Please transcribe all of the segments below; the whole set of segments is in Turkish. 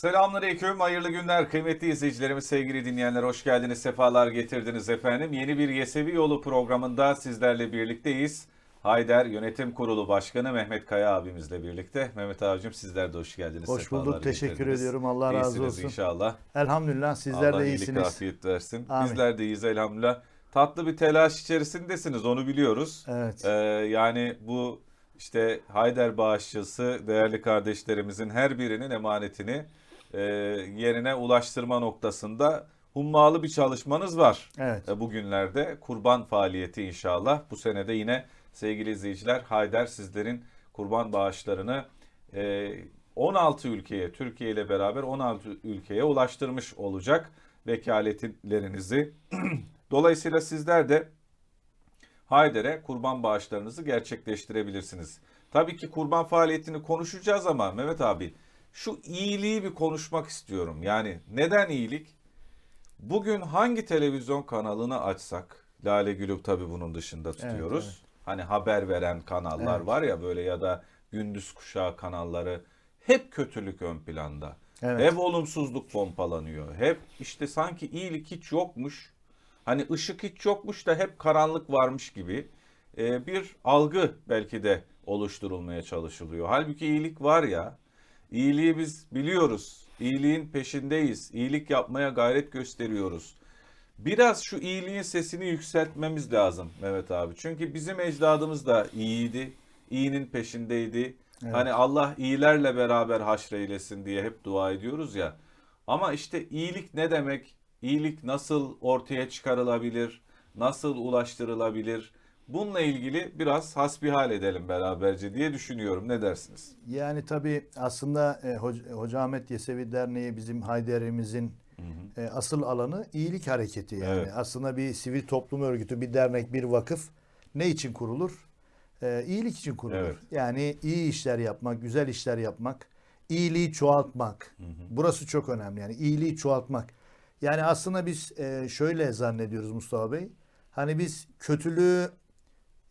Selamünaleyküm, hayırlı günler kıymetli izleyicilerimiz, sevgili dinleyenler hoş geldiniz, sefalar getirdiniz efendim. Yeni bir Yesevi Yolu programında sizlerle birlikteyiz. Hayder Yönetim Kurulu Başkanı Mehmet Kaya abimizle birlikte. Mehmet abicim sizler de hoş geldiniz. Hoş sefalar bulduk. Teşekkür getirdiniz. ediyorum. Allah razı İyisiniz olsun. inşallah. Elhamdülillah sizler Allah de iyilik iyisiniz. afiyet versin. Amin. Bizler de iyiyiz elhamdülillah. Tatlı bir telaş içerisindesiniz onu biliyoruz. Evet. Ee, yani bu işte Hayder bağışçısı değerli kardeşlerimizin her birinin emanetini e, yerine ulaştırma noktasında hummalı bir çalışmanız var. Evet. E, bugünlerde kurban faaliyeti inşallah. Bu senede yine sevgili izleyiciler Hayder sizlerin kurban bağışlarını e, 16 ülkeye Türkiye ile beraber 16 ülkeye ulaştırmış olacak vekaletlerinizi. Dolayısıyla sizler de Hayder'e kurban bağışlarınızı gerçekleştirebilirsiniz. Tabii ki kurban faaliyetini konuşacağız ama Mehmet abi şu iyiliği bir konuşmak istiyorum. Yani neden iyilik? Bugün hangi televizyon kanalını açsak, Lale Gül'ü tabii bunun dışında tutuyoruz. evet. Hani haber veren kanallar Evet. var ya böyle ya da gündüz kuşağı kanalları hep kötülük ön planda. Evet. Hep olumsuzluk pompalanıyor. Hep işte sanki iyilik hiç yokmuş. Hani ışık hiç yokmuş da hep karanlık varmış gibi e, bir algı belki de oluşturulmaya çalışılıyor. Halbuki iyilik var ya. İyiliği biz biliyoruz. İyiliğin peşindeyiz. İyilik yapmaya gayret gösteriyoruz. Biraz şu iyiliğin sesini yükseltmemiz lazım Mehmet abi. Çünkü bizim ecdadımız da iyiydi. İyinin peşindeydi. Evet. Hani Allah iyilerle beraber haşreylesin diye hep dua ediyoruz ya. Ama işte iyilik ne demek? İyilik nasıl ortaya çıkarılabilir? Nasıl ulaştırılabilir? Bununla ilgili biraz hasbihal edelim beraberce diye düşünüyorum. Ne dersiniz? Yani tabii aslında e, Hoca, Hoca Ahmet Yesevi Derneği bizim Hayder'imizin e, asıl alanı iyilik hareketi yani. Evet. Aslında bir sivil toplum örgütü, bir dernek, bir vakıf ne için kurulur? E, iyilik için kurulur. Evet. Yani iyi işler yapmak, güzel işler yapmak, iyiliği çoğaltmak. Burası çok önemli yani iyiliği çoğaltmak. Yani aslında biz e, şöyle zannediyoruz Mustafa Bey. Hani biz kötülüğü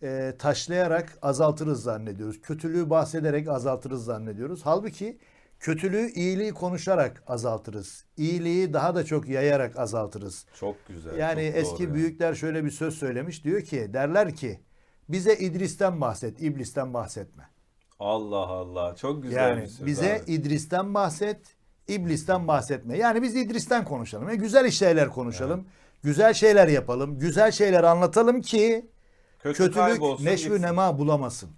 e, taşlayarak azaltırız zannediyoruz. Kötülüğü bahsederek azaltırız zannediyoruz. Halbuki kötülüğü iyiliği konuşarak azaltırız. İyiliği daha da çok yayarak azaltırız. Çok güzel. Yani çok eski yani. büyükler şöyle bir söz söylemiş. Diyor ki derler ki bize İdris'ten bahset, İblis'ten bahsetme. Allah Allah. Çok güzel Yani bir söz bize abi. İdris'ten bahset, İblis'ten bahsetme. Yani biz İdris'ten konuşalım. Yani güzel şeyler konuşalım. Güzel şeyler yapalım. Güzel şeyler anlatalım ki Kötü kötülük kaybolsun, neşvi gitsin. nema bulamasın.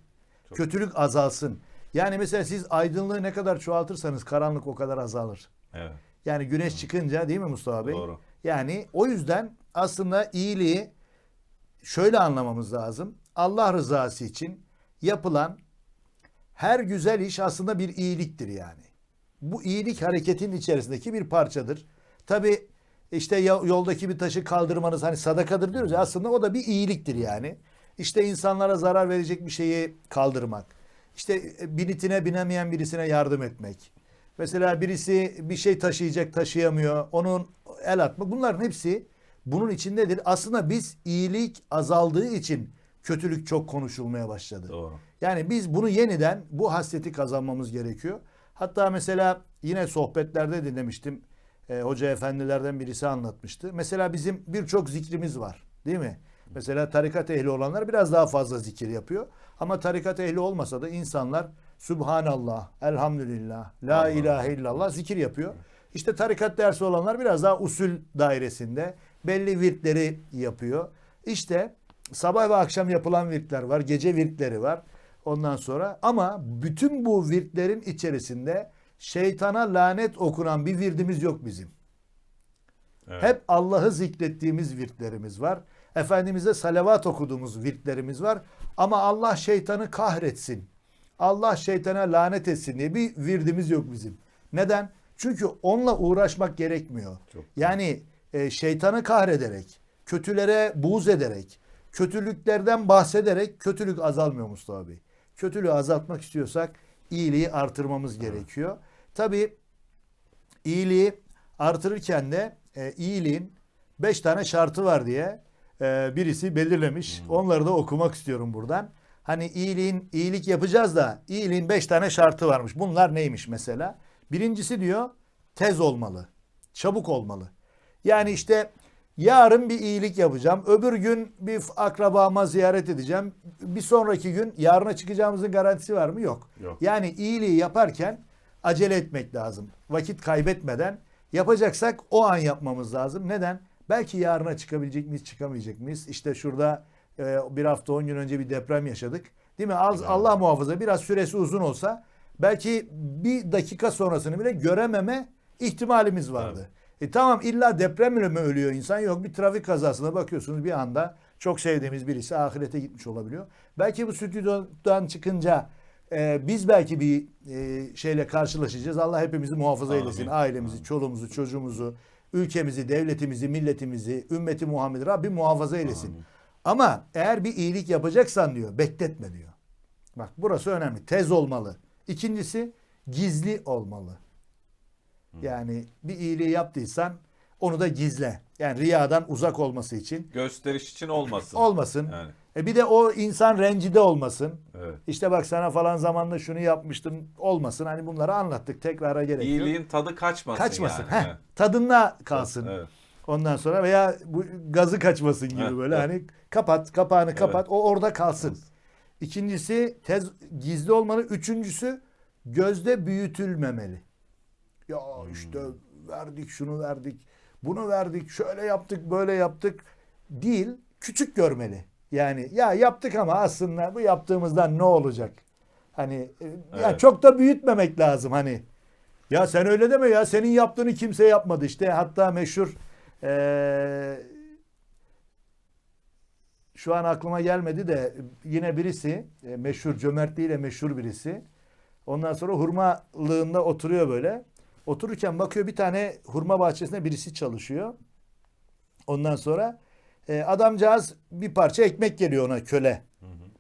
Kötülük azalsın. Yani mesela siz aydınlığı ne kadar çoğaltırsanız karanlık o kadar azalır. Evet. Yani güneş çıkınca değil mi Mustafa Bey? Doğru. Yani o yüzden aslında iyiliği şöyle anlamamız lazım. Allah rızası için yapılan her güzel iş aslında bir iyiliktir yani. Bu iyilik hareketin içerisindeki bir parçadır. Tabi işte ya- yoldaki bir taşı kaldırmanız hani sadakadır diyoruz ya aslında o da bir iyiliktir yani. İşte insanlara zarar verecek bir şeyi kaldırmak. İşte e, binitine binemeyen birisine yardım etmek. Mesela birisi bir şey taşıyacak taşıyamıyor. Onun el atmak. Bunların hepsi bunun içindedir. Aslında biz iyilik azaldığı için kötülük çok konuşulmaya başladı. Doğru. Yani biz bunu yeniden bu hasreti kazanmamız gerekiyor. Hatta mesela yine sohbetlerde dinlemiştim. E, hoca efendilerden birisi anlatmıştı. Mesela bizim birçok zikrimiz var. Değil mi? Mesela tarikat ehli olanlar biraz daha fazla zikir yapıyor. Ama tarikat ehli olmasa da insanlar Subhanallah, Elhamdülillah, La Allah. ilahe illallah zikir yapıyor. İşte tarikat dersi olanlar biraz daha usul dairesinde belli virtleri yapıyor. İşte sabah ve akşam yapılan virtler var, gece virtleri var. Ondan sonra ama bütün bu virtlerin içerisinde şeytana lanet okunan bir virdimiz yok bizim. Evet. Hep Allah'ı zikrettiğimiz virtlerimiz var. Efendimiz'e salavat okuduğumuz virtlerimiz var. Ama Allah şeytanı kahretsin. Allah şeytana lanet etsin diye bir virdimiz yok bizim. Neden? Çünkü onunla uğraşmak gerekmiyor. Çok yani e, şeytanı kahrederek, kötülere buğz ederek, kötülüklerden bahsederek kötülük azalmıyor Mustafa Bey. Kötülüğü azaltmak istiyorsak iyiliği artırmamız gerekiyor. Tabii iyiliği artırırken de e, iyiliğin beş tane şartı var diye e, birisi belirlemiş. Onları da okumak istiyorum buradan. Hani iyiliğin iyilik yapacağız da iyiliğin beş tane şartı varmış. Bunlar neymiş mesela? Birincisi diyor tez olmalı. Çabuk olmalı. Yani işte yarın bir iyilik yapacağım. Öbür gün bir akrabama ziyaret edeceğim. Bir sonraki gün yarına çıkacağımızın garantisi var mı? Yok. Yok. Yani iyiliği yaparken acele etmek lazım. Vakit kaybetmeden yapacaksak o an yapmamız lazım. Neden? Belki yarına çıkabilecek miyiz, çıkamayacak mıyız? İşte şurada e, bir hafta 10 gün önce bir deprem yaşadık. Değil mi? Az, Allah muhafaza biraz süresi uzun olsa belki bir dakika sonrasını bile görememe ihtimalimiz vardı. E tamam illa depremle mi ölüyor insan? Yok bir trafik kazasına bakıyorsunuz bir anda çok sevdiğimiz birisi ahirete gitmiş olabiliyor. Belki bu stüdyodan çıkınca e, biz belki bir e, şeyle karşılaşacağız. Allah hepimizi muhafaza Amin. eylesin. Ailemizi, çoluğumuzu, çocuğumuzu, ülkemizi, devletimizi, milletimizi, ümmeti Muhammed Rabbim muhafaza eylesin. Ama eğer bir iyilik yapacaksan diyor bekletme diyor. Bak burası önemli. Tez olmalı. İkincisi gizli olmalı. Yani bir iyiliği yaptıysan onu da gizle. Yani riyadan uzak olması için. Gösteriş için olmasın. Olmasın. Yani. E bir de o insan rencide olmasın. Evet. İşte bak sana falan zamanda şunu yapmıştım olmasın. Hani bunları anlattık. Tekrara gerek yok. İyiliğin tadı kaçmasın, Kaçmasın. yani. Heh, Evet. Tadında kalsın. Evet. Ondan sonra veya bu gazı kaçmasın gibi böyle hani kapat kapağını kapat Evet. o orada kalsın. İkincisi tez gizli olmalı. Üçüncüsü gözde büyütülmemeli. Ya işte verdik şunu verdik bunu verdik şöyle yaptık böyle yaptık değil küçük görmeli. Yani ya yaptık ama aslında bu yaptığımızdan ne olacak? Hani e, ya Evet. çok da büyütmemek lazım hani. Ya sen öyle deme ya senin yaptığını kimse yapmadı işte hatta meşhur eee, şu an aklıma gelmedi de yine birisi e, meşhur cömertliğiyle meşhur birisi. Ondan sonra hurmalığında oturuyor böyle. Otururken bakıyor bir tane hurma bahçesinde birisi çalışıyor. Ondan sonra e, adamcağız bir parça ekmek geliyor ona köle.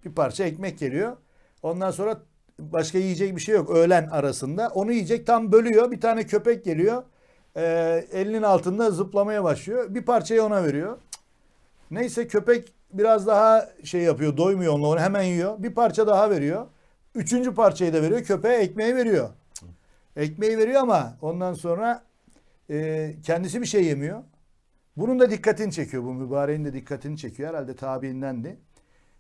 Bir parça ekmek geliyor. Ondan sonra başka yiyecek bir şey yok öğlen arasında. Onu yiyecek tam bölüyor. Bir tane köpek geliyor. E, elinin altında zıplamaya başlıyor. Bir parçayı ona veriyor. Neyse köpek biraz daha şey yapıyor. Doymuyor onunla onu hemen yiyor. Bir parça daha veriyor. Üçüncü parçayı da veriyor. Köpeğe ekmeği veriyor. Ekmeği veriyor ama ondan sonra e, kendisi bir şey yemiyor. Bunun da dikkatini çekiyor. Bu mübareğin de dikkatini çekiyor. Herhalde tabiindendi.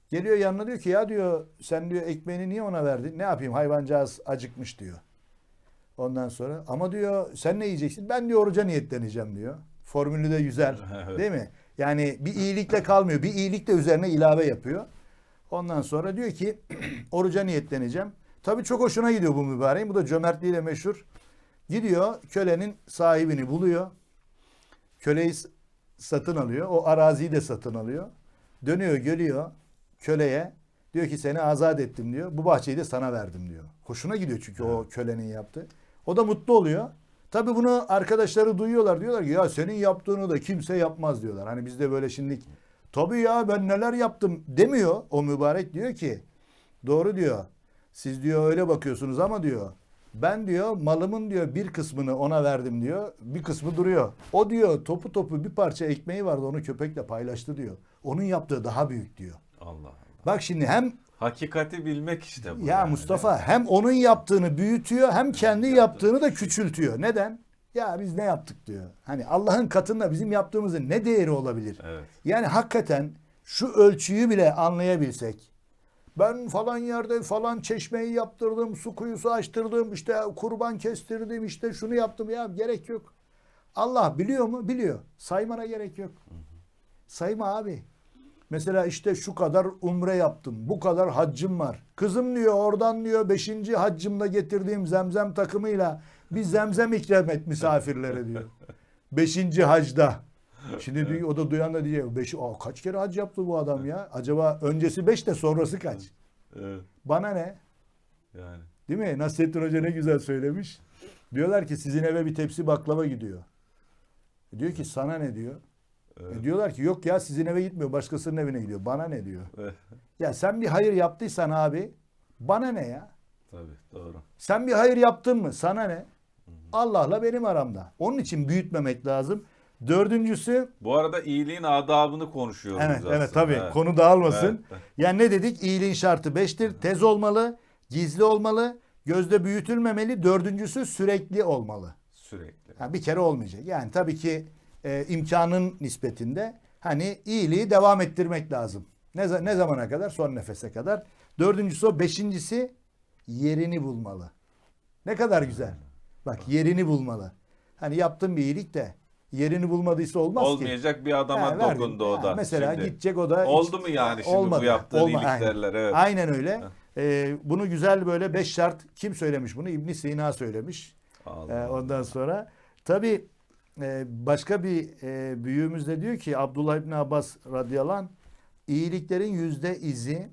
Geliyor yanına diyor ki ya diyor sen diyor ekmeğini niye ona verdin? Ne yapayım hayvancağız acıkmış diyor. Ondan sonra ama diyor sen ne yiyeceksin? Ben diyor oruca niyetleneceğim diyor. Formülü de güzel. Evet. Değil mi? Yani bir iyilikle kalmıyor. Bir iyilik de üzerine ilave yapıyor. Ondan sonra diyor ki oruca niyetleneceğim. Tabii çok hoşuna gidiyor bu mübareğin. Bu da cömertliğiyle meşhur. Gidiyor kölenin sahibini buluyor. Köleyi satın alıyor. O araziyi de satın alıyor. Dönüyor geliyor köleye. Diyor ki seni azat ettim diyor. Bu bahçeyi de sana verdim diyor. Hoşuna gidiyor çünkü o kölenin yaptığı. O da mutlu oluyor. Tabii bunu arkadaşları duyuyorlar. Diyorlar ki ya senin yaptığını da kimse yapmaz diyorlar. Hani bizde böyle şimdilik tabii ya ben neler yaptım demiyor. O mübarek diyor ki doğru diyor. Siz diyor öyle bakıyorsunuz ama diyor ben diyor malımın diyor bir kısmını ona verdim diyor. Bir kısmı duruyor. O diyor topu topu bir parça ekmeği vardı onu köpekle paylaştı diyor. Onun yaptığı daha büyük diyor. Allah Allah. Bak şimdi hem Hakikati bilmek işte bu. ya yani. Mustafa hem onun yaptığını büyütüyor hem kendi yaptığını da küçültüyor. Neden? Ya biz ne yaptık diyor. Hani Allah'ın katında bizim yaptığımızın ne değeri olabilir? Evet. Yani hakikaten şu ölçüyü bile anlayabilsek. Ben falan yerde falan çeşmeyi yaptırdım, su kuyusu açtırdım, işte kurban kestirdim, işte şunu yaptım ya gerek yok. Allah biliyor mu? Biliyor. Saymana gerek yok. Sayma abi. Mesela işte şu kadar umre yaptım. Bu kadar haccım var. Kızım diyor oradan diyor beşinci haccımda getirdiğim zemzem takımıyla bir zemzem ikram et misafirlere diyor. Beşinci hacda. Şimdi diyor, o da duyan da diyecek. Beşi, Aa, kaç kere hac yaptı bu adam ya? Acaba öncesi beş de sonrası kaç? Evet. Bana ne? Yani. Değil mi? Nasrettin Hoca ne güzel söylemiş. Diyorlar ki sizin eve bir tepsi baklava gidiyor. E diyor ki sana ne diyor. E diyorlar ki yok ya sizin eve gitmiyor başkasının evine gidiyor. Bana ne diyor. Evet. Ya sen bir hayır yaptıysan abi bana ne ya? Tabii doğru. Sen bir hayır yaptın mı? Sana ne? Allah'la benim aramda. Onun için büyütmemek lazım. Dördüncüsü Bu arada iyiliğin adabını konuşuyoruz evet aslında. evet tabii Evet. konu dağılmasın. Evet. Yani ne dedik? İyiliğin şartı beştir. Tez olmalı, gizli olmalı, gözde büyütülmemeli. Dördüncüsü sürekli olmalı. Sürekli. Ha, bir kere olmayacak. Yani tabii ki e, imkanın nispetinde hani iyiliği devam ettirmek lazım. Ne, ne zamana kadar? Son nefese kadar. Dördüncüsü o. Beşincisi yerini bulmalı. Ne kadar güzel. Bak yerini bulmalı. Hani yaptığın bir iyilik de yerini bulmadıysa olmaz ki. Olmayacak bir adama Ha, verdin. dokundu o Ha, da. Mesela Şimdi. gidecek o da. Oldu mu yani şimdi Olmadı. bu yaptığın Olma- aynen. iyiliklerler? Evet. Aynen öyle. Ee, bunu güzel böyle beş şart kim söylemiş bunu? İbn Sina söylemiş. Allah Ee, Allah. ondan sonra tabi başka bir e, büyüğümüz de diyor ki Abdullah İbni Abbas radıyallahu anh iyiliklerin yüzde izi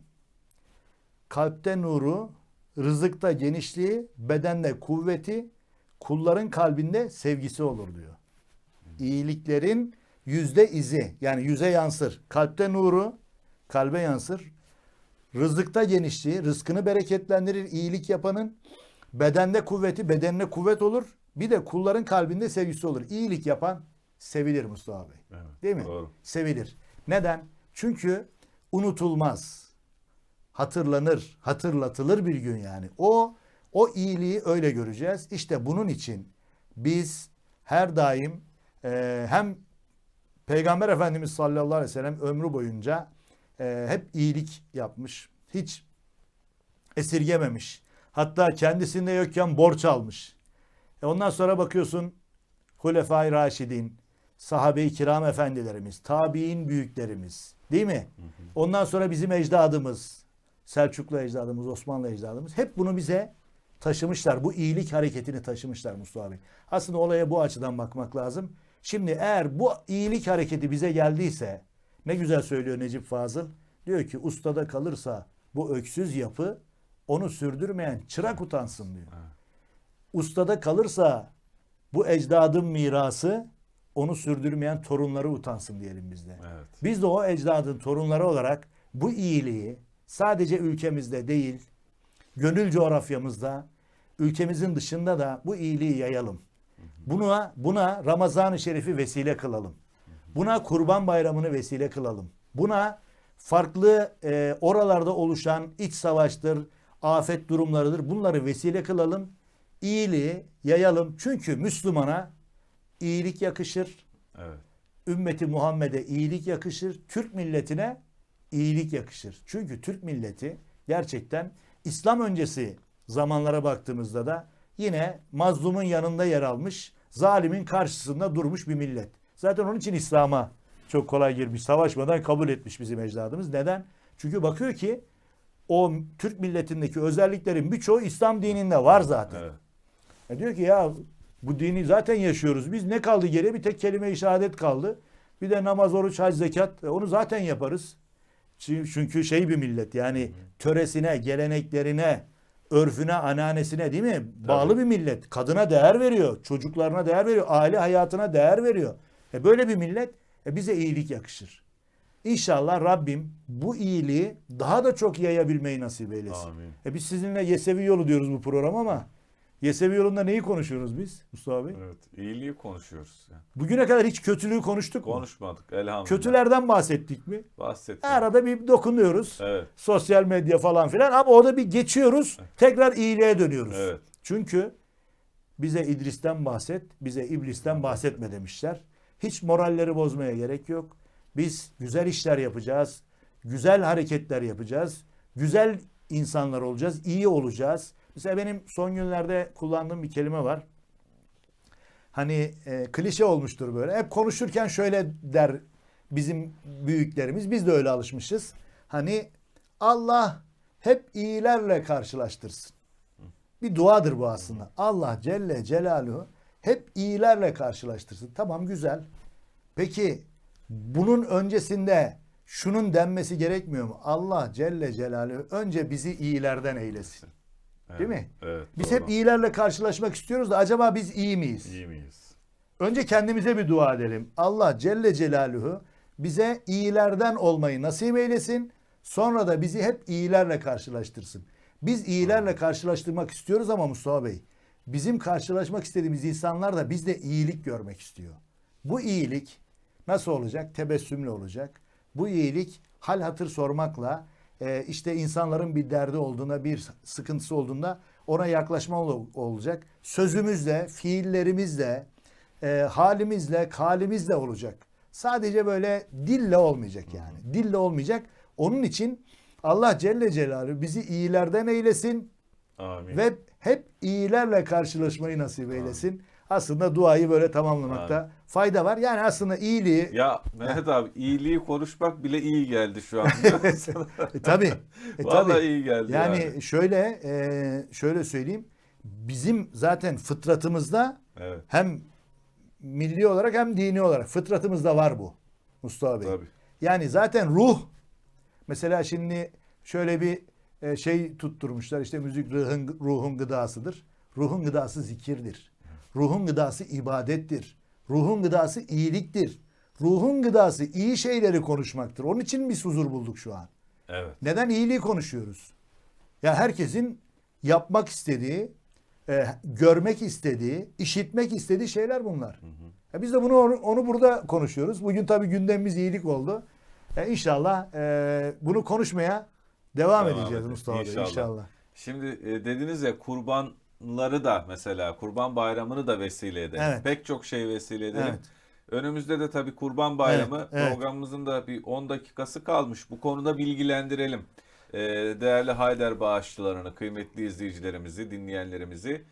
kalpte nuru, rızıkta genişliği, bedende kuvveti, kulların kalbinde sevgisi olur diyor. İyiliklerin yüzde izi yani yüze yansır. Kalpte nuru, kalbe yansır. Rızıkta genişliği, rızkını bereketlendirir iyilik yapanın. Bedende kuvveti, bedenine kuvvet olur. Bir de kulların kalbinde sevgisi olur. İyilik yapan sevilir Mustafa Bey. Evet, Değil mi? Doğru. Sevilir. Neden? Çünkü unutulmaz. Hatırlanır, hatırlatılır bir gün yani. O o iyiliği öyle göreceğiz. İşte bunun için biz her daim e, hem Peygamber Efendimiz sallallahu aleyhi ve sellem ömrü boyunca e, hep iyilik yapmış. Hiç esirgememiş. Hatta kendisinde yokken borç almış. E ondan sonra bakıyorsun Hulefai Raşidin, sahabe-i kiram efendilerimiz, tabi'in büyüklerimiz değil mi? Ondan sonra bizim ecdadımız, Selçuklu ecdadımız, Osmanlı ecdadımız hep bunu bize taşımışlar. Bu iyilik hareketini taşımışlar Mustafa Bey. Aslında olaya bu açıdan bakmak lazım. Şimdi eğer bu iyilik hareketi bize geldiyse ne güzel söylüyor Necip Fazıl. Diyor ki ustada kalırsa bu öksüz yapı onu sürdürmeyen çırak utansın diyor. Ustada kalırsa bu ecdadın mirası onu sürdürmeyen torunları utansın diyelim biz de. Evet. Biz de o ecdadın torunları olarak bu iyiliği sadece ülkemizde değil, gönül coğrafyamızda, ülkemizin dışında da bu iyiliği yayalım. Buna buna Ramazan-ı Şerif'i vesile kılalım. Buna Kurban Bayramı'nı vesile kılalım. Buna farklı e, oralarda oluşan iç savaştır, afet durumlarıdır. Bunları vesile kılalım. İyiliği yayalım. Çünkü Müslümana iyilik yakışır. Evet. Ümmeti Muhammed'e iyilik yakışır. Türk milletine iyilik yakışır. Çünkü Türk milleti gerçekten İslam öncesi zamanlara baktığımızda da yine mazlumun yanında yer almış, zalimin karşısında durmuş bir millet. Zaten onun için İslam'a çok kolay girmiş, savaşmadan kabul etmiş bizim ecdadımız. Neden? Çünkü bakıyor ki o Türk milletindeki özelliklerin birçoğu İslam dininde var zaten. Evet. E diyor ki ya bu dini zaten yaşıyoruz. Biz ne kaldı geriye? Bir tek kelime-i şehadet kaldı. Bir de namaz, oruç, hac, zekat. E onu zaten yaparız. Çünkü çünkü şey bir millet yani töresine, geleneklerine, örfüne, ananesine değil mi? Bağlı bir millet. Kadına değer veriyor. Çocuklarına değer veriyor. Aile hayatına değer veriyor. E böyle bir millet e bize iyilik yakışır. İnşallah Rabbim bu iyiliği daha da çok yayabilmeyi nasip eylesin. Amin. E biz sizinle Yesevi yolu diyoruz bu program ama Yesevi yolunda neyi konuşuyoruz biz Mustafa Bey? Evet. İyiliği konuşuyoruz. Yani. Bugüne kadar hiç kötülüğü konuştuk mu? Konuşmadık elhamdülillah. Kötülerden bahsettik mi? Bahsettik. Arada bir dokunuyoruz. Evet. Sosyal medya falan filan ama orada bir geçiyoruz. Tekrar iyiliğe dönüyoruz. Evet. Çünkü bize İdris'ten bahset, bize İblis'ten bahsetme demişler. Hiç moralleri bozmaya gerek yok. Biz güzel işler yapacağız. Güzel hareketler yapacağız. Güzel insanlar olacağız. iyi olacağız. Mesela benim son günlerde kullandığım bir kelime var. Hani e, klişe olmuştur böyle. Hep konuşurken şöyle der bizim büyüklerimiz. Biz de öyle alışmışız. Hani Allah hep iyilerle karşılaştırsın. Bir duadır bu aslında. Allah Celle Celaluhu hep iyilerle karşılaştırsın. Tamam güzel. Peki bunun öncesinde şunun denmesi gerekmiyor mu? Allah Celle Celaluhu önce bizi iyilerden eylesin. evet. Değil mi? Evet. Biz doğru. hep iyilerle karşılaşmak istiyoruz da acaba biz iyi miyiz? İyi miyiz? Önce kendimize bir dua edelim. Allah Celle Celaluhu bize iyilerden olmayı nasip eylesin. Sonra da bizi hep iyilerle karşılaştırsın. Biz iyilerle karşılaştırmak istiyoruz ama Mustafa Bey, bizim karşılaşmak istediğimiz insanlar da bizde iyilik görmek istiyor. Bu iyilik nasıl olacak? Tebessümle olacak. Bu iyilik hal hatır sormakla, e, işte insanların bir derdi olduğunda, bir sıkıntısı olduğunda ona yaklaşma ol- olacak. Sözümüzle, fiillerimizle, e, halimizle, kalimizle olacak. Sadece böyle dille olmayacak yani. Dille olmayacak. Onun için Allah Celle Celaluhu bizi iyilerden eylesin Amin. ve hep iyilerle karşılaşmayı nasip eylesin. Aslında duayı böyle tamamlamakta fayda var. Yani aslında iyiliği Ya Mehmet abi iyiliği konuşmak bile iyi geldi şu an. e, tabii. E, Vallahi tabii. iyi geldi Yani, yani. şöyle e, şöyle söyleyeyim. Bizim zaten fıtratımızda evet. hem milli olarak hem dini olarak fıtratımızda var bu Mustafa Bey. Tabii. Yani zaten ruh mesela şimdi şöyle bir e, şey tutturmuşlar işte müzik ruhun, ruhun gıdasıdır. Ruhun gıdası zikirdir. Ruhun gıdası ibadettir. Ruhun gıdası iyiliktir. Ruhun gıdası iyi şeyleri konuşmaktır. Onun için biz huzur bulduk şu an. Evet. Neden iyiliği konuşuyoruz? Ya herkesin yapmak istediği, e, görmek istediği, işitmek istediği şeyler bunlar. Ya biz de bunu onu, onu burada konuşuyoruz. Bugün tabii gündemimiz iyilik oldu. E, inşallah e, bunu konuşmaya devam, Devam edeceğiz. Mustafa Bey İnşallah. inşallah. Şimdi e, dediniz ya kurbanları da mesela kurban bayramını da vesile edelim. Evet. Pek çok şey vesile edelim. Evet. Önümüzde de tabii kurban bayramı Evet, evet. programımızın da bir 10 dakikası kalmış. Bu konuda bilgilendirelim. E, değerli Hayder bağışçılarını, kıymetli izleyicilerimizi, dinleyenlerimizi.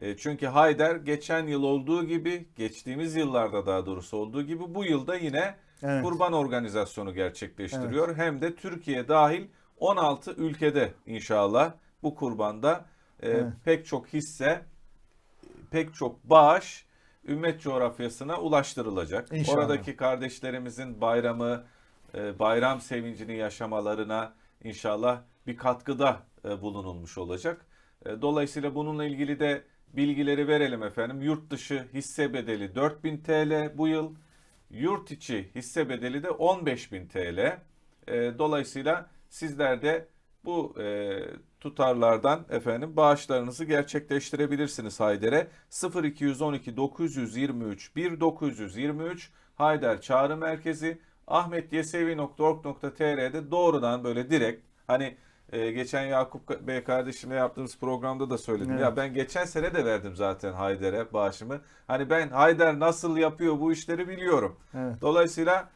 E, çünkü Hayder geçen yıl olduğu gibi, geçtiğimiz yıllarda daha doğrusu olduğu gibi bu yılda yine Evet. kurban organizasyonu gerçekleştiriyor. Hem de Türkiye dahil 16 ülkede inşallah bu kurbanda Evet. pek çok hisse, pek çok bağış ümmet coğrafyasına ulaştırılacak. İnşallah. Oradaki kardeşlerimizin bayramı, e, bayram sevincini yaşamalarına inşallah bir katkıda e, bulunulmuş olacak. E, Dolayısıyla bununla ilgili de bilgileri verelim efendim. Yurt dışı hisse bedeli 4000 TL bu yıl. Yurt içi hisse bedeli de 15.000 TL. Dolayısıyla sizler de bu tutarlardan efendim bağışlarınızı gerçekleştirebilirsiniz Hayder'e. 0212 923 1923 Hayder Çağrı Merkezi ahmetyesevi.org.tr'de doğrudan böyle direkt hani e, geçen Yakup Bey kardeşimle yaptığımız programda da söyledim. Evet. Ya ben geçen sene de verdim zaten Hayder'e bağışımı. Hani ben Hayder nasıl yapıyor bu işleri biliyorum. Evet. Dolayısıyla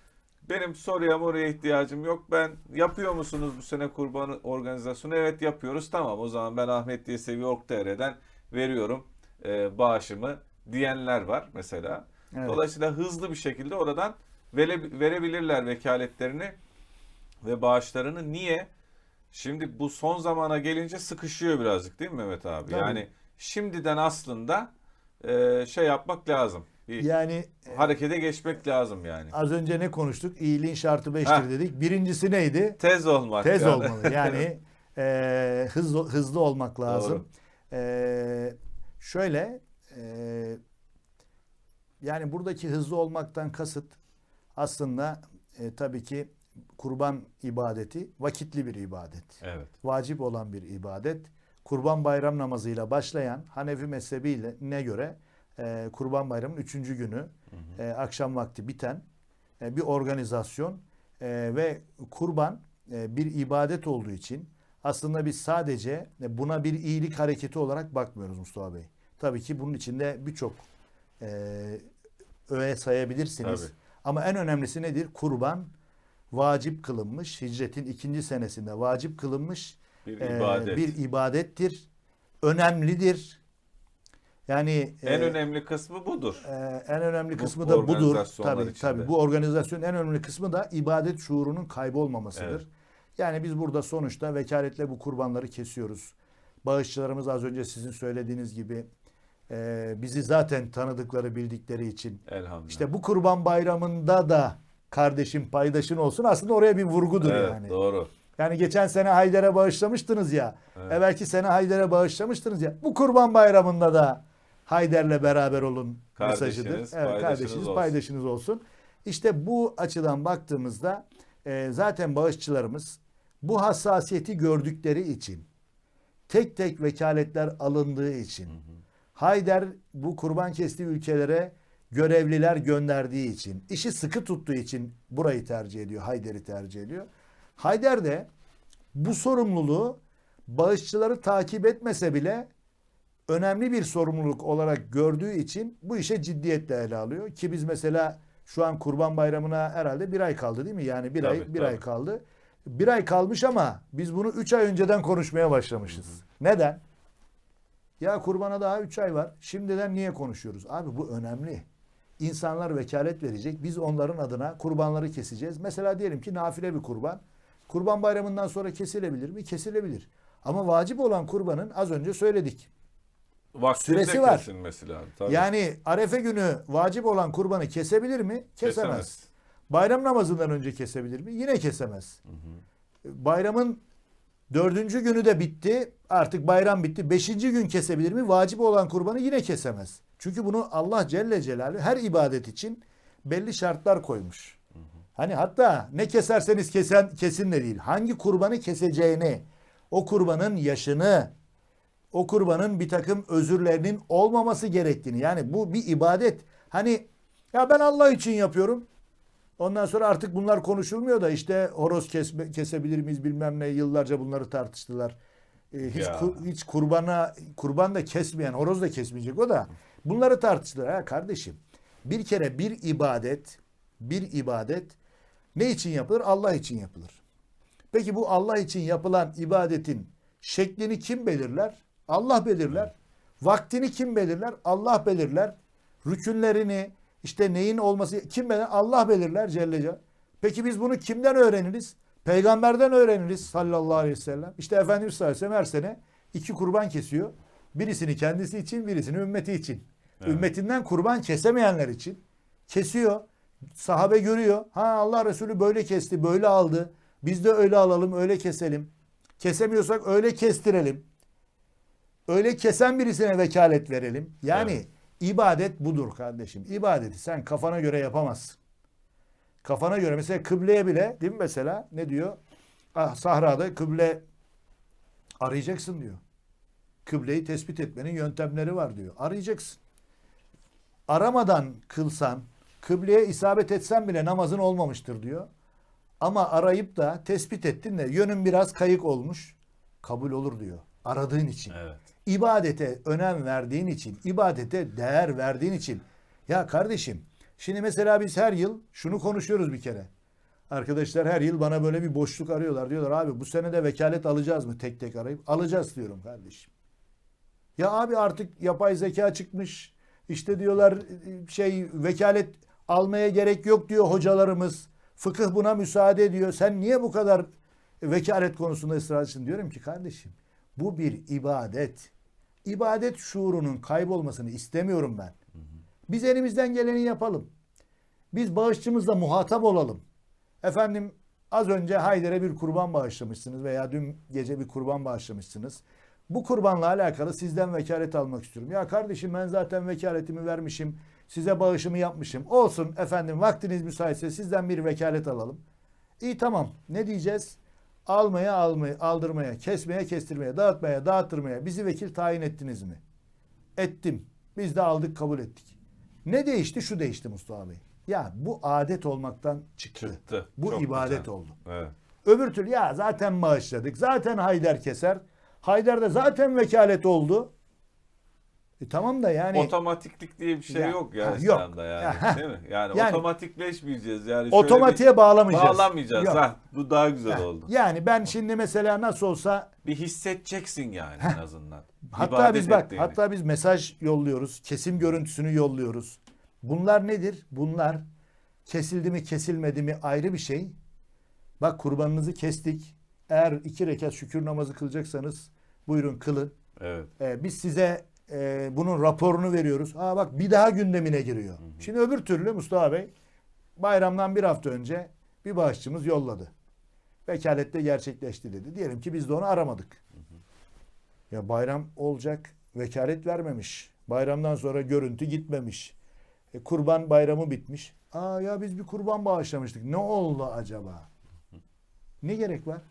benim soruya moruya ihtiyacım yok. Ben yapıyor musunuz bu sene kurban organizasyonu? Evet yapıyoruz. Tamam o zaman ben Ahmet diye seviyor.tr'den veriyorum e, bağışımı diyenler var mesela. Evet. Dolayısıyla hızlı bir şekilde oradan vere, verebilirler vekaletlerini ve bağışlarını. Niye? Şimdi bu son zamana gelince sıkışıyor birazcık değil mi Mehmet abi? Tabii. Yani şimdiden aslında e, şey yapmak lazım. Bir Yani e, harekete geçmek lazım yani. az önce ne konuştuk? İyiliğin şartı beştir Heh. dedik. Birincisi neydi? Tez olmak. Tez yani. olmalı. Yani e, hızlı hızlı olmak lazım. E, şöyle e, yani buradaki hızlı olmaktan kasıt aslında e, tabii ki kurban ibadeti vakitli bir ibadet. Evet. Vacip olan bir ibadet. Kurban bayram namazıyla başlayan Hanefi mezhebiyle ne göre e, Kurban Bayramı'nın üçüncü günü e, akşam vakti biten e, bir organizasyon E, ve kurban e, bir ibadet olduğu için aslında biz sadece e, buna bir iyilik hareketi olarak bakmıyoruz Mustafa Bey. Tabii ki bunun içinde birçok e, öğe sayabilirsiniz. Tabii. Ama en önemlisi nedir? Kurban vacip kılınmış. Hicretin ikinci senesinde vacip kılınmış Bir e, ibadet. bir ibadettir. Önemlidir. Yani en e, önemli kısmı budur. ee, en önemli Bu kısmı da budur. Tabii içinde. tabii bu organizasyonun en önemli kısmı da ibadet şuurunun kaybolmamasıdır. Evet. Yani biz burada sonuçta vekaletle bu kurbanları kesiyoruz. Bağışçılarımız az önce sizin söylediğiniz gibi e, bizi zaten tanıdıkları bildikleri için Elhamdülillah. işte bu kurban bayramında da kardeşim paydaşın olsun aslında oraya bir vurgudur evet, yani. doğru. Yani geçen sene Haydar'a bağışlamıştınız ya. Evet. Evvelki sene Haydar'a bağışlamıştınız ya. Bu kurban bayramında da Haydar'la beraber olun Kardeşiniz, mesajıdır. Evet, kardeşiniz, olsun. paydaşınız olsun. İşte bu açıdan baktığımızda e, zaten bağışçılarımız bu hassasiyeti gördükleri için tek tek vekaletler alındığı için Haydar bu kurban kestiği ülkelere görevliler gönderdiği için, işi sıkı tuttuğu için burayı tercih ediyor, Haydar'ı tercih ediyor. Haydar de bu sorumluluğu bağışçıları takip etmese bile önemli bir sorumluluk olarak gördüğü için bu işe ciddiyetle ele alıyor. Ki biz mesela şu an Kurban Bayramı'na herhalde bir ay kaldı değil mi? Yani bir ay Tabii, bir tabii. ay kaldı. Bir ay kalmış ama biz bunu üç ay önceden konuşmaya başlamışız. Neden? Ya kurbana daha üç ay var. Şimdiden niye konuşuyoruz? Abi bu önemli. İnsanlar vekalet verecek. Biz onların adına kurbanları keseceğiz. Mesela diyelim ki nafile bir kurban. Kurban bayramından sonra kesilebilir mi? Kesilebilir. Ama vacip olan kurbanın az önce söyledik. Vaktinde Süresi var. kesilmesi lazım. Tabii. Yani arefe günü vacip olan kurbanı kesebilir mi? Kesemez. Kesemez. Bayram namazından önce kesebilir mi? Yine kesemez. Bayramın dördüncü günü de bitti. Artık bayram bitti. Beşinci gün kesebilir mi? Vacip olan kurbanı yine kesemez. Çünkü bunu Allah Celle Celaluhu her ibadet için belli şartlar koymuş. Hani hatta ne keserseniz kesen, kesin de değil. Hangi kurbanı keseceğini, o kurbanın yaşını, o kurbanın bir takım özürlerinin olmaması gerektiğini. Yani bu bir ibadet. Hani ya ben Allah için yapıyorum. Ondan sonra artık bunlar konuşulmuyor da işte horoz kesme, kesebilir miyiz bilmem ne yıllarca bunları tartıştılar. Ee, hiç Ya. kur- hiç kurbana kurban da kesmeyen horoz da kesmeyecek o da bunları tartıştılar. Ha kardeşim bir kere bir ibadet bir ibadet ne için yapılır? Allah için yapılır. Peki bu Allah için yapılan ibadetin şeklini kim belirler? Allah belirler. Vaktini kim belirler? Allah belirler. Rükünlerini, işte neyin olması kim belirler? Allah belirler Celle Celaluhu. Peki biz bunu kimden öğreniriz? Peygamberden öğreniriz sallallahu aleyhi ve sellem. İşte Efendimiz sallallahu aleyhi ve sellem her sene iki kurban kesiyor. Birisini kendisi için, birisini ümmeti için. Evet. Ümmetinden kurban kesemeyenler için kesiyor. Sahabe görüyor. Ha Allah Resulü böyle kesti, böyle aldı. Biz de öyle alalım, öyle keselim. Kesemiyorsak öyle kestirelim. Öyle kesen birisine vekalet verelim. Yani Evet. ibadet budur kardeşim. İbadeti sen kafana göre yapamazsın. Kafana göre mesela kıbleye bile değil mi mesela ne diyor? Ah, sahrada kıble arayacaksın diyor. Kıbleyi tespit etmenin yöntemleri var diyor. Arayacaksın. Aramadan kılsan, kıbleye isabet etsen bile namazın olmamıştır diyor. Ama arayıp da tespit ettin de yönün biraz kayık olmuş. Kabul olur diyor. Aradığın için. Evet. İbadete önem verdiğin için, ibadete değer verdiğin için. Ya kardeşim, şimdi mesela biz her yıl şunu konuşuyoruz bir kere. Arkadaşlar her yıl bana böyle bir boşluk arıyorlar. Diyorlar abi bu sene de vekalet alacağız mı tek tek arayıp? Alacağız diyorum kardeşim. Ya abi artık yapay zeka çıkmış. İşte diyorlar şey vekalet almaya gerek yok diyor hocalarımız. Fıkıh buna müsaade ediyor. Sen niye bu kadar vekalet konusunda ısrarcısın diyorum ki kardeşim. Bu bir ibadet. İbadet şuurunun kaybolmasını istemiyorum ben. Biz elimizden geleni yapalım. Biz bağışçımızla muhatap olalım. Efendim az önce Haydar'e bir kurban bağışlamışsınız veya dün gece bir kurban bağışlamışsınız. Bu kurbanla alakalı sizden vekalet almak istiyorum. Ya kardeşim ben zaten vekaletimi vermişim. Size bağışımı yapmışım. Olsun efendim vaktiniz müsaitse sizden bir vekalet alalım. İyi tamam. Ne diyeceğiz? Almaya almaya, aldırmaya, kesmeye kestirmeye, dağıtmaya dağıttırmaya bizi vekil tayin ettiniz mi? Ettim. Biz de aldık kabul ettik. Ne değişti? Şu değişti Mustafa Bey. Ya bu adet olmaktan çıktı. Çıktı. Bu Çok ibadet güzel. oldu. Evet. Öbür türlü ya zaten bağışladık. Zaten Haydar keser. Haydar da zaten vekalet oldu. E tamam da yani Otomatiklik diye bir şey Ya, yok ya ha, yok. İslam'da yani. Ya, Değil mi? Yani, Yani- otomatikleşmeyeceğiz. Yani otomatiğe bağlamayacağız. bağlamayacağız. Yok. Ha, bu daha güzel Ha, oldu. Yani ben şimdi mesela nasıl olsa Bir hissedeceksin yani en azından. hatta İbadet biz bak ettiğini. hatta biz mesaj yolluyoruz. Kesim görüntüsünü yolluyoruz. Bunlar nedir? Bunlar kesildi mi kesilmedi mi ayrı bir şey. Bak kurbanınızı kestik. Eğer iki rekat şükür namazı kılacaksanız buyurun kılın. Evet. Ee, biz size e, bunun raporunu veriyoruz. Aa bak bir daha gündemine giriyor. Şimdi öbür türlü Mustafa Bey bayramdan bir hafta önce bir bağışçımız yolladı. Vekalette gerçekleşti dedi. Diyelim ki biz de onu aramadık. Ya bayram olacak vekalet vermemiş. Bayramdan sonra görüntü gitmemiş. E, kurban bayramı bitmiş. Aa ya biz bir kurban bağışlamıştık. Ne oldu acaba? Ne gerek var?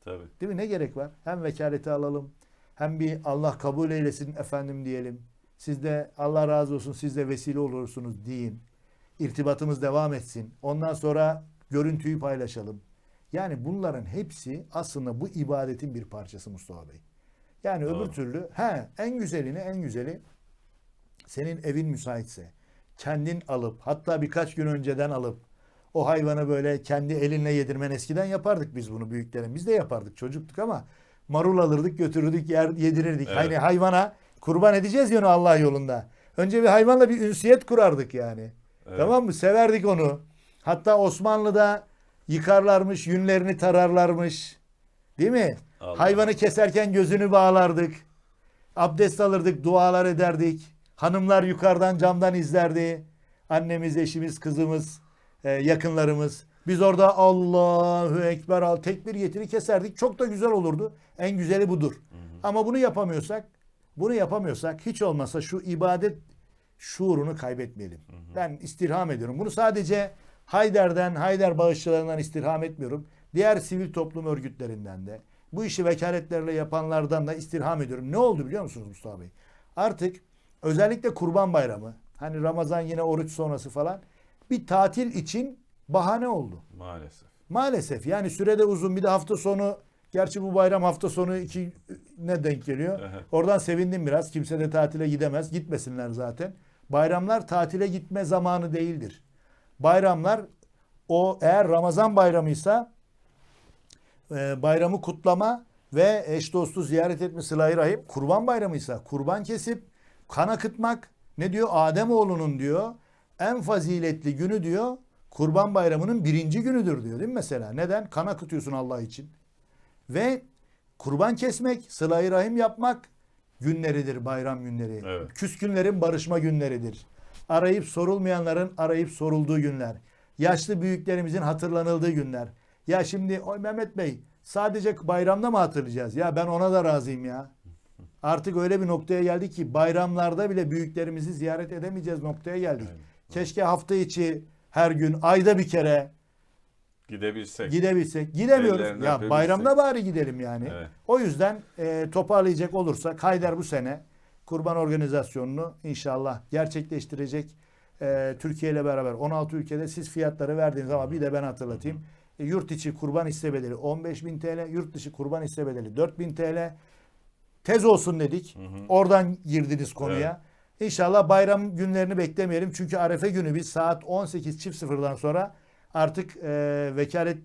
Tabii. Değil mi? Ne gerek var? Hem vekaleti alalım. Hem bir Allah kabul eylesin efendim diyelim. Siz de Allah razı olsun siz de vesile olursunuz deyin. İrtibatımız devam etsin. Ondan sonra görüntüyü paylaşalım. Yani bunların hepsi aslında bu ibadetin bir parçası Mustafa Bey. Yani Doğru. öbür türlü he en güzelini en güzeli senin evin müsaitse kendin alıp hatta birkaç gün önceden alıp o hayvanı böyle kendi elinle yedirmen eskiden yapardık biz bunu büyüklerin. Biz de yapardık çocuktuk ama marul alırdık götürürdük yer yedirirdik. Evet. Hani hayvana kurban edeceğiz onu Allah yolunda. Önce bir hayvanla bir ünsiyet kurardık yani. Evet. Tamam mı? Severdik onu. Hatta Osmanlı'da yıkarlarmış, yünlerini tararlarmış. Değil mi? Allah. Hayvanı keserken gözünü bağlardık. Abdest alırdık, dualar ederdik. Hanımlar yukarıdan camdan izlerdi. Annemiz, eşimiz, kızımız, e, yakınlarımız. Biz orada Allahu Ekber al tekbir getiri keserdik. Çok da güzel olurdu. En güzeli budur. Ama bunu yapamıyorsak, bunu yapamıyorsak hiç olmazsa şu ibadet şuurunu kaybetmeyelim. Ben istirham ediyorum. Bunu sadece Hayder'den, Hayder bağışçılarından istirham etmiyorum. Diğer sivil toplum örgütlerinden de, bu işi vekaletlerle yapanlardan da istirham ediyorum. Ne oldu biliyor musunuz Mustafa Bey? Artık özellikle Kurban Bayramı, hani Ramazan yine oruç sonrası falan bir tatil için bahane oldu. Maalesef. Maalesef yani sürede uzun bir de hafta sonu gerçi bu bayram hafta sonu iki ne denk geliyor. Evet. Oradan sevindim biraz. Kimse de tatile gidemez. Gitmesinler zaten. Bayramlar tatile gitme zamanı değildir. Bayramlar o eğer Ramazan bayramıysa e, bayramı kutlama ve eş dostu ziyaret etme sıla rahim. Kurban bayramıysa kurban kesip kan akıtmak ne diyor? Ademoğlunun diyor en faziletli günü diyor kurban bayramının birinci günüdür diyor değil mi mesela? Neden? Kan akıtıyorsun Allah için. Ve kurban kesmek, sıla rahim yapmak günleridir bayram günleri. Evet. Küskünlerin barışma günleridir. Arayıp sorulmayanların arayıp sorulduğu günler. Yaşlı büyüklerimizin hatırlanıldığı günler. Ya şimdi oy Mehmet Bey sadece bayramda mı hatırlayacağız? Ya ben ona da razıyım ya. Artık öyle bir noktaya geldik ki bayramlarda bile büyüklerimizi ziyaret edemeyeceğiz noktaya geldik. Evet. Keşke hafta içi her gün ayda bir kere Gidebilsek. gidebilsek. Gidemiyoruz. Ellerini Ya öpebilsek. bayramda bari gidelim yani. Evet. O yüzden e, toparlayacak olursak Haydar bu sene kurban organizasyonunu inşallah gerçekleştirecek. E, Türkiye ile beraber 16 ülkede siz fiyatları verdiniz ama bir de ben hatırlatayım. E, yurt içi kurban hisse bedeli 15.000 TL, yurt dışı kurban hisse bedeli 4.000 TL. Tez olsun dedik. Oradan girdiniz konuya. İnşallah bayram günlerini beklemeyelim. Çünkü Arefe günü biz saat 18.00'dan sonra artık e, vekalet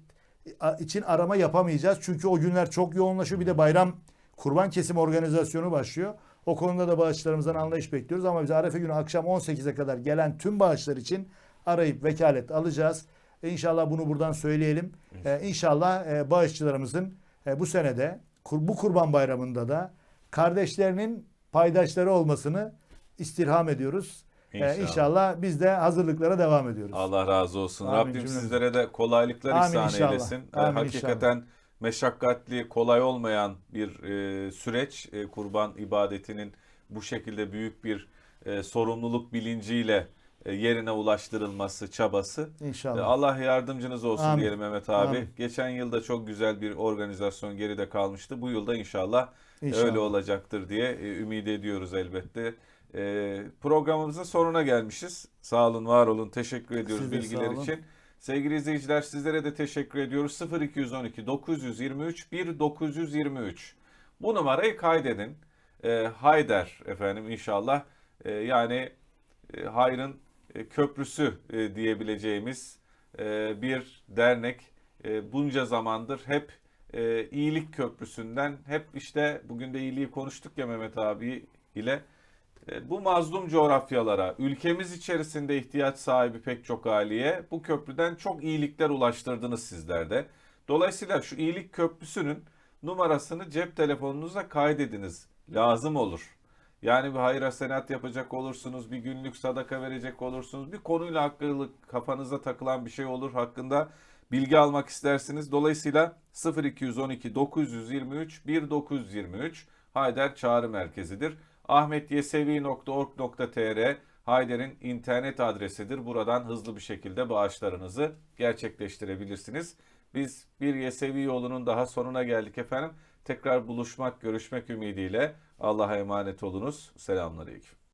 için arama yapamayacağız. Çünkü o günler çok yoğunlaşıyor. Bir de bayram kurban kesim organizasyonu başlıyor. O konuda da bağışlarımızdan anlayış bekliyoruz. Ama biz Arefe günü akşam 18'e kadar gelen tüm bağışlar için arayıp vekalet alacağız. E, İnşallah bunu buradan söyleyelim. E, İnşallah e, bağışçılarımızın e, bu senede kur- bu kurban bayramında da kardeşlerinin paydaşları olmasını istirham ediyoruz. E, İnşallah. İnşallah biz de hazırlıklara devam ediyoruz. Allah razı olsun. Amin Rabbim cümlemize. sizlere de kolaylıklar Amin ihsan inşallah. eylesin. Ee, Amin hakikaten meşakkatli, kolay olmayan bir e, süreç. E, kurban ibadetinin bu şekilde büyük bir e, sorumluluk bilinciyle e, yerine ulaştırılması çabası. E, İnşallah. Allah yardımcınız olsun Amin. diyelim Mehmet abi. Amin. Geçen yılda çok güzel bir organizasyon geride kalmıştı. Bu yılda inşallah, İnşallah. öyle olacaktır diye e, ümit ediyoruz elbette. E, programımızın sonuna gelmişiz. Sağ olun, var olun. Teşekkür ediyoruz Siz bilgiler için. Sevgili izleyiciler sizlere de teşekkür ediyoruz. 0212 923 1923. Bu numarayı kaydedin. E, Hayder efendim inşallah. E, yani e, hayrın e, köprüsü e, diyebileceğimiz e, bir dernek. E, bunca zamandır hep e, iyilik köprüsünden hep işte bugün de iyiliği konuştuk ya Mehmet abi ile bu mazlum coğrafyalara, ülkemiz içerisinde ihtiyaç sahibi pek çok aileye bu köprüden çok iyilikler ulaştırdınız sizler de. Dolayısıyla şu iyilik köprüsünün numarasını cep telefonunuza kaydediniz. Lazım olur. Yani bir hayır hasenat yapacak olursunuz, bir günlük sadaka verecek olursunuz, bir konuyla hakkında kafanıza takılan bir şey olur hakkında bilgi almak istersiniz. Dolayısıyla 0212 923 1923 Hayder Çağrı Merkezi'dir. ahmetyesevi.org.tr Hayder'in internet adresidir. Buradan hızlı bir şekilde bağışlarınızı gerçekleştirebilirsiniz. Biz bir Yesevi yolunun daha sonuna geldik efendim. Tekrar buluşmak, görüşmek ümidiyle Allah'a emanet olunuz. Selamünaleyküm.